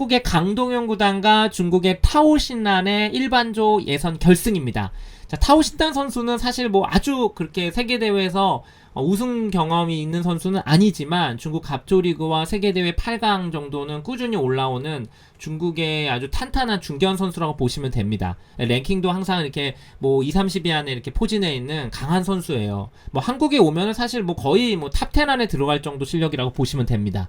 한국의 강동현 구단과 중국의 타오 신난의 일반조 예선 결승입니다. 자, 타오 신난 선수는 사실 뭐 아주 그렇게 세계 대회에서 어, 우승 경험이 있는 선수는 아니지만 중국 갑조리그와 세계대회 8강 정도는 꾸준히 올라오는 중국의 아주 탄탄한 중견 선수라고 보시면 됩니다. 랭킹도 항상 이렇게 뭐 2, 30위 안에 이렇게 포진해 있는 강한 선수예요. 뭐 한국에 오면은 사실 뭐 거의 뭐 탑 10 안에 들어갈 정도 실력이라고 보시면 됩니다.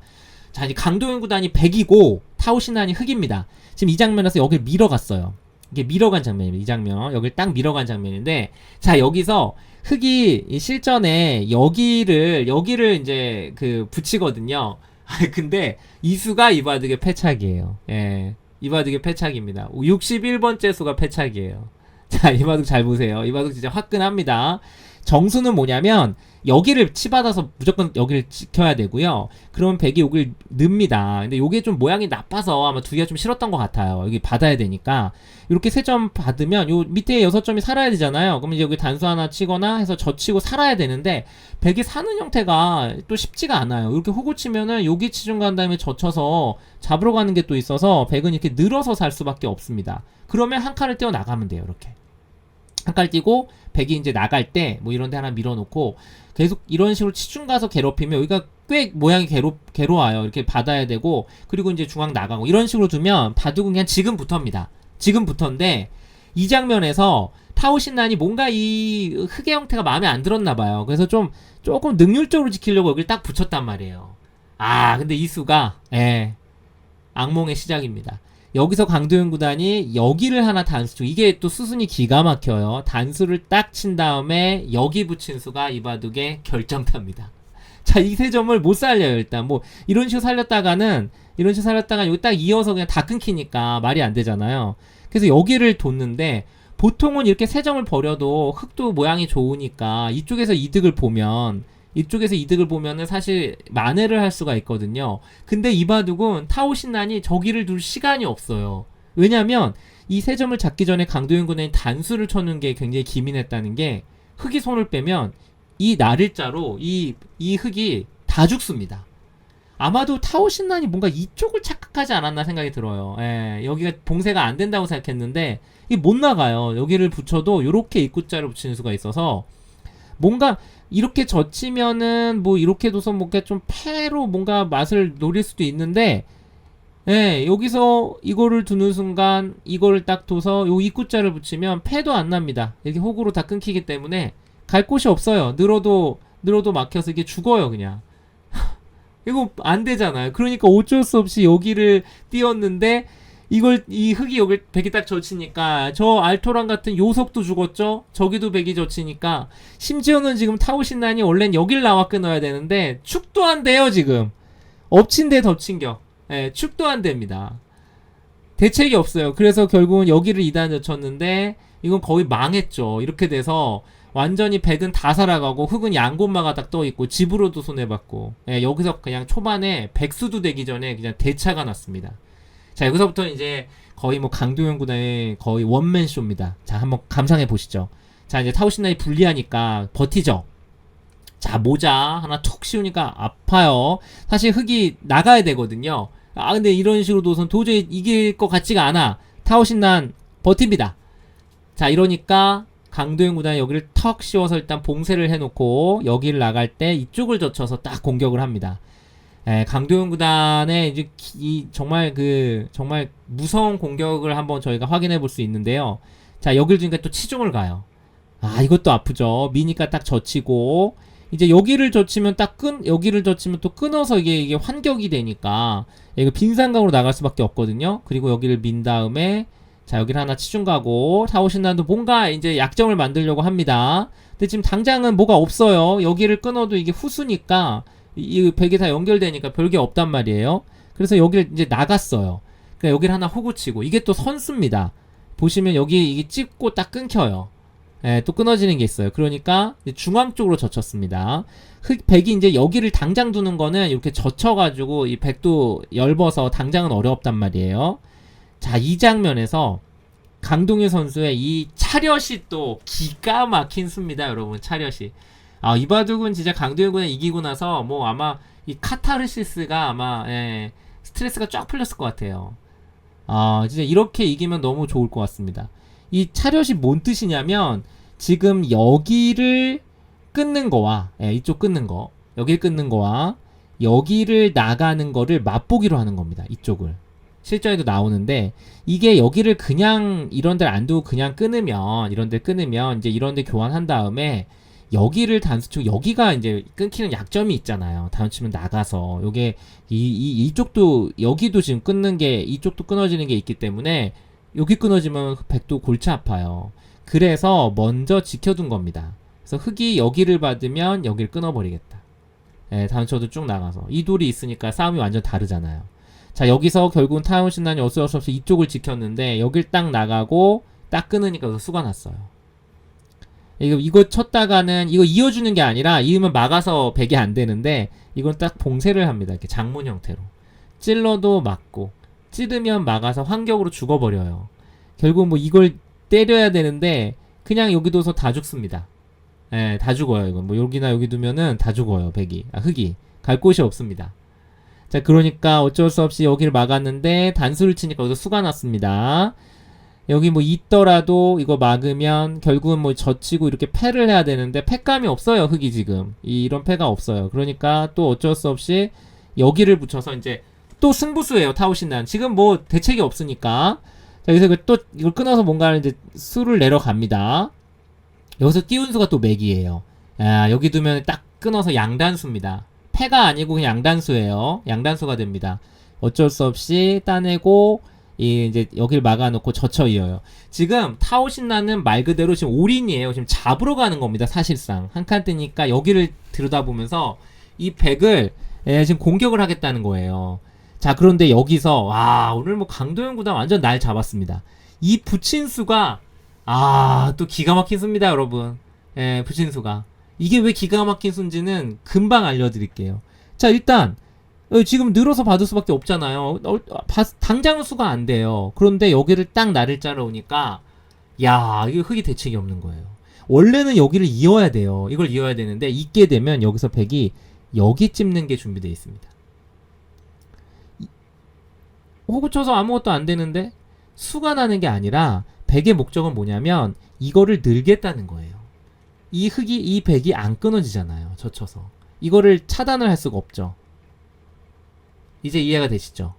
자, 이제 강동현 구단이 100이고 타오신난이 흑입니다. 지금 이 장면에서 여기를 밀어갔어요. 이게 밀어간 장면입니다. 이 장면. 여기를 딱 밀어간 장면인데, 자, 여기서 흑이 이 실전에 여기를, 여기를 이제 그 붙이거든요. 근데 이수가 이바둑의 패착이에요. 예. 이바둑의 패착입니다. 61번째 수가 패착이에요. 자, 이바둑 잘 보세요. 이바둑 진짜 화끈합니다. 정수는 뭐냐면 여기를 치받아서 무조건 여기를 지켜야 되고요. 그러면 백이 여기를 넣습니다. 근데 요게 좀 모양이 나빠서 아마 두 개가 좀 싫었던 것 같아요. 여기 받아야 되니까 이렇게 세 점 받으면 요 밑에 여섯 점이 살아야 되잖아요. 그러면 이제 여기 단수 하나 치거나 해서 젖히고 살아야 되는데 백이 사는 형태가 또 쉽지가 않아요. 이렇게 호구 치면은 여기 치중 간 다음에 젖혀서 잡으러 가는 게 또 있어서 백은 이렇게 늘어서 살 수밖에 없습니다. 그러면 한 칸을 떼어 나가면 돼요. 이렇게. 한칼 띄고 백이 이제 나갈 때 뭐 이런 데 하나 밀어놓고 계속 이런 식으로 치중 가서 괴롭히면 여기가 꽤 모양이 괴롭, 괴로워요. 이렇게 받아야 되고 그리고 이제 중앙 나가고 이런 식으로 두면 바둑은 그냥 지금부터입니다. 지금부터인데 이 장면에서 타오신난이 뭔가 이 흑의 형태가 마음에 안 들었나 봐요. 그래서 좀 조금 능률적으로 지키려고 여기를 딱 붙였단 말이에요. 아 근데 이수가 예 악몽의 시작입니다. 여기서 강도현 구단이 여기를 하나 단수 중 이게 또 수순이 기가 막혀요. 단수를 딱 친 다음에 여기 붙인 수가 이바둑의 결정타입니다. 자, 이 세 점을 못 살려요, 일단. 뭐, 이런 식으로 살렸다가는, 이런 식으로 살렸다가 여기 딱 이어서 그냥 다 끊기니까 말이 안 되잖아요. 그래서 여기를 뒀는데, 보통은 이렇게 세 점을 버려도 흙도 모양이 좋으니까 이쪽에서 이득을 보면, 이쪽에서 이득을 보면은 사실 만회를 할 수가 있거든요. 근데 이바둑은 타오신난이 저기를 둘 시간이 없어요. 왜냐면 이 세 점을 잡기 전에 강도현 군의 단수를 쳐는 게 굉장히 기민했다는 게 흙이 손을 빼면 이 날일자로 이, 이 흙이 다 죽습니다. 아마도 타오신난이 뭔가 이쪽을 착각하지 않았나 생각이 들어요. 예, 여기가 봉쇄가 안 된다고 생각했는데 이게 못 나가요. 여기를 붙여도 이렇게 입구자를 붙이는 수가 있어서 뭔가 이렇게 젖히면은 뭐 이렇게 둬서 뭔가 좀 패로 뭔가 맛을 노릴 수도 있는데 예, 여기서 이거를 두는 순간 이거를 딱 둬서 요 입구자를 붙이면 패도 안 납니다. 이렇게 호구로 다 끊기기 때문에 갈 곳이 없어요. 늘어도 늘어도 막혀서 이게 죽어요, 그냥. 이거 안 되잖아요. 그러니까 어쩔 수 없이 여기를 띄웠는데 이걸 이 흙이 여기 백이 딱 젖히니까 저 알토란 같은 요석도 죽었죠. 저기도 백이 젖히니까 심지어는 지금 타오신난이 원래는 여길 나와 끊어야 되는데 축도 안 돼요 지금 엎친 데 덮친 격. 예, 축도 안 됩니다. 대책이 없어요. 그래서 결국은 여기를 2단 젖혔는데 이건 거의 망했죠. 이렇게 돼서 완전히 백은 다 살아가고 흙은 양곳마가 딱 떠 있고 집으로도 손해봤고 예, 여기서 그냥 초반에 백수도 되기 전에 그냥 대차가 났습니다. 자 여기서부터 이제 거의 뭐 강도현 구단의 거의 원맨 쇼입니다. 자 한번 감상해 보시죠. 자 이제 타오신나이 불리하니까 버티죠. 자 모자 하나 툭 씌우니까 아파요. 사실 흙이 나가야 되거든요. 아 근데 이런 식으로 도선 도저히 이길 것 같지가 않아. 타오신난 버팁니다. 자 이러니까 강도현 구단이 여기를 턱 씌워서 일단 봉쇄를 해놓고 여기를 나갈 때 이쪽을 젖혀서 딱 공격을 합니다. 예, 강도현 구단의 이제 기- 이 정말 그 정말 무서운 공격을 한번 저희가 확인해 볼 수 있는데요. 자 여길 주니까 또 치중을 가요. 아 이것도 아프죠. 미니까 딱 젖히고 이제 여기를 젖히면 딱 끈 여기를 젖히면 또 끊어서 이게 이게 환격이 되니까 이거 빈상강으로 나갈 수밖에 없거든요. 그리고 여기를 민 다음에 자 여기를 하나 치중 가고 타오신난도 뭔가 이제 약점을 만들려고 합니다. 근데 지금 당장은 뭐가 없어요. 여기를 끊어도 이게 후수니까 이, 이 벽이 다 연결되니까 별게 없단 말이에요. 그래서 여기를 이제 나갔어요. 그러니까 여기를 하나 호구치고 이게 또 선수입니다. 보시면 여기 이게 찍고 딱 끊겨요. 예, 또 끊어지는 게 있어요. 그러니까 중앙 쪽으로 젖혔습니다. 흑 백이 이제 여기를 당장 두는 거는 이렇게 젖혀가지고 이 백도 넓어서 당장은 어렵단 말이에요. 자, 이 장면에서 강동일 선수의 이 차렷이 또 기가 막힌 수입니다, 여러분. 차렷이. 아, 이 바둑은 진짜 강동일 군이 이기고 나서 뭐 아마 이 카타르시스가 아마 예, 스트레스가 쫙 풀렸을 것 같아요. 아, 진짜 이렇게 이기면 너무 좋을 것 같습니다. 이 차렷이 뭔 뜻이냐면 지금 여기를 끊는 거와 예, 이쪽 끊는 거, 여길 끊는 거와 여기를 나가는 거를 맛보기로 하는 겁니다. 이쪽을. 실전에도 나오는데 이게 여기를 그냥 이런 데를 안 두고 그냥 끊으면 이런 데 끊으면 이제 이런 데 교환한 다음에 여기를 단수치고 여기가 이제 끊기는 약점이 있잖아요. 단수치면 나가서 요게 이, 이 이쪽도 여기도 지금 끊는 게 이쪽도 끊어지는 게 있기 때문에 여기 끊어지면 백도 골치 아파요. 그래서 먼저 지켜둔 겁니다. 그래서 흙이 여기를 받으면 여기를 끊어버리겠다. 예, 단초도 쭉 나가서 이 돌이 있으니까 싸움이 완전 다르잖아요. 자 여기서 결국은 타운 신난이 어쩔 수 없이 이쪽을 지켰는데 여길 딱 나가고 딱 끊으니까 수가 났어요. 이거 이거 쳤다가는 이거 이어주는 게 아니라 이으면 막아서 백이 안 되는데 이건 딱 봉쇄를 합니다. 이렇게 장문 형태로 찔러도 막고 찌르면 막아서 환격으로 죽어버려요. 결국 뭐 이걸 때려야 되는데 그냥 여기 둬서 다 죽습니다. 예, 다 죽어요. 이건 뭐 여기나 여기 두면은 다 죽어요. 백이 아, 흙이 갈 곳이 없습니다. 자, 그러니까 어쩔 수 없이 여기를 막았는데 단수를 치니까 여기서 수가 났습니다. 여기 뭐 있더라도 이거 막으면 결국은 뭐 젖히고 이렇게 패를 해야 되는데 패감이 없어요. 흙이 지금 이- 이런 패가 없어요. 그러니까 또 어쩔 수 없이 여기를 붙여서 이제 또 승부수예요. 타오신난 지금 뭐 대책이 없으니까 자 여기서 또 이걸 끊어서 뭔가 이제 수를 내려갑니다. 여기서 띄운 수가 또 맥이에요. 아, 여기 두면 딱 끊어서 양단수입니다. 패가 아니고 그냥 양단수예요. 양단수가 됩니다. 어쩔 수 없이 따내고 이 이제 여기를 막아놓고 젖혀 이어요. 지금 타오 신나는 말 그대로 지금 올인이에요. 지금 잡으러 가는 겁니다. 사실상 한 칸 뜨니까 여기를 들여다보면서 이 백을 예, 지금 공격을 하겠다는 거예요. 자 그런데 여기서 와 오늘 뭐 강도현 구단 완전 날 잡았습니다. 이 부친수가 아 또 기가 막힌 수입니다, 여러분. 예, 부친수가 이게 왜 기가 막힌 수인지는 금방 알려드릴게요. 자 일단 어, 지금 늘어서 받을 수밖에 없잖아요. 어, 바- 당장은 수가 안 돼요. 그런데 여기를 딱 나를 짜러 오니까 야 이게 흙이 대책이 없는 거예요. 원래는 여기를 이어야 돼요. 이걸 이어야 되는데 있게 되면 여기서 백이 여기 찝는 게 준비되어 있습니다. 이- 호구 쳐서 아무것도 안 되는데 수가 나는 게 아니라 백의 목적은 뭐냐면 이거를 늘겠다는 거예요. 이 흙이 이 백이 안 끊어지잖아요. 젖혀서 이거를 차단을 할 수가 없죠. 이제 이해가 되시죠?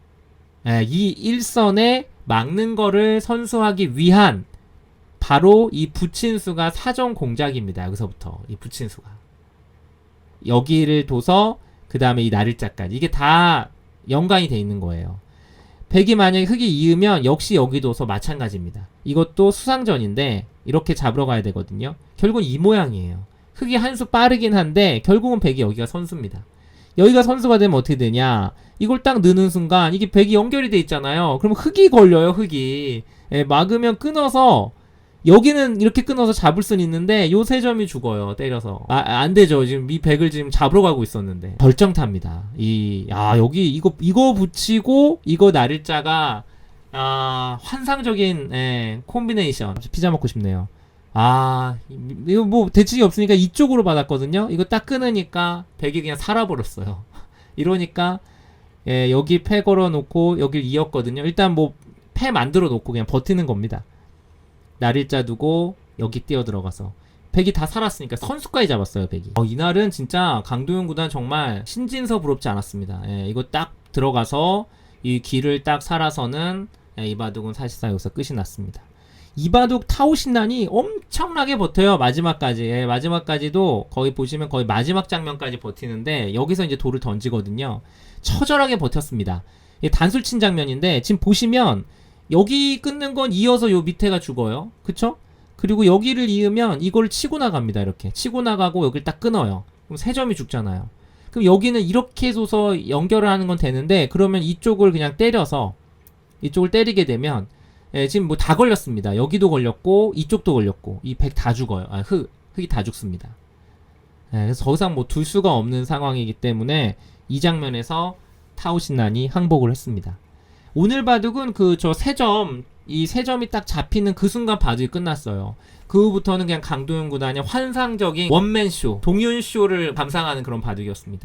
예, 이 일선에 막는 거를 선수하기 위한 바로 이 부친수가 사정 공작입니다. 여기서부터 이 부친수가 여기를 둬서 그 다음에 이 나를자까지 이게 다 연관이 돼 있는 거예요. 백이 만약에 흙이 이으면 역시 여기 둬서 마찬가지입니다. 이것도 수상전인데 이렇게 잡으러 가야 되거든요. 결국은 이 모양이에요. 흙이 한 수 빠르긴 한데 결국은 백이 여기가 선수입니다. 여기가 선수가 되면 어떻게 되냐? 이걸 딱 넣는 순간 이게 백이 연결이 돼 있잖아요. 그럼 흙이 걸려요, 흙이. 예, 막으면 끊어서 여기는 이렇게 끊어서 잡을 수는 있는데 요 세 점이 죽어요. 때려서. 아, 안 되죠. 지금 이 백을 지금 잡으러 가고 있었는데. 벌정탑니다. 이, 아, 여기 이거, 이거 붙이고 이거 나를자가 아, 환상적인, 예, 콤비네이션. 피자 먹고 싶네요. 아, 이- 이거 뭐 대책이 없으니까 이쪽으로 받았거든요. 이거 딱 끊으니까 백이 그냥 살아버렸어요. 이러니까 예, 여기 패 걸어 놓고 여길 이었거든요. 일단 뭐 패 만들어 놓고 그냥 버티는 겁니다. 날일자 두고 여기 뛰어 들어가서 백이 다 살았으니까 선수까지 잡았어요, 백이. 어, 이날은 진짜 강도현 구단 정말 신진서 부럽지 않았습니다. 예, 이거 딱 들어가서 이 길을 딱 살아서는 예, 이바둑은 사실상 여기서 끝이 났습니다. 이바둑 타오 신난이 엄청나게 버텨요 마지막까지. 예, 마지막까지도 거의 보시면 거의 마지막 장면까지 버티는데 여기서 이제 돌을 던지거든요. 처절하게 버텼습니다. 예, 단술 친 장면인데 지금 보시면 여기 끊는 건 이어서 요 밑에가 죽어요. 그쵸? 그리고 여기를 이으면 이걸 치고 나갑니다 이렇게. 치고 나가고 여기를 딱 끊어요. 그럼 세 점이 죽잖아요. 그럼 여기는 이렇게 해줘서 연결을 하는 건 되는데 그러면 이쪽을 그냥 때려서 이쪽을 때리게 되면 예, 지금 뭐 다 걸렸습니다. 여기도 걸렸고 이쪽도 걸렸고 이 백 다 죽어요. 아, 흙 흙이 다 죽습니다. 예, 그래서 더 이상 뭐 둘 수가 없는 상황이기 때문에 이 장면에서 타오신난이 항복을 했습니다. 오늘 바둑은 그 저 세 점 이 세 점이 딱 잡히는 그 순간 바둑이 끝났어요. 그 후부터는 그냥 강도현 구단의 환상적인 원맨 쇼, 동윤 쇼를 감상하는 그런 바둑이었습니다.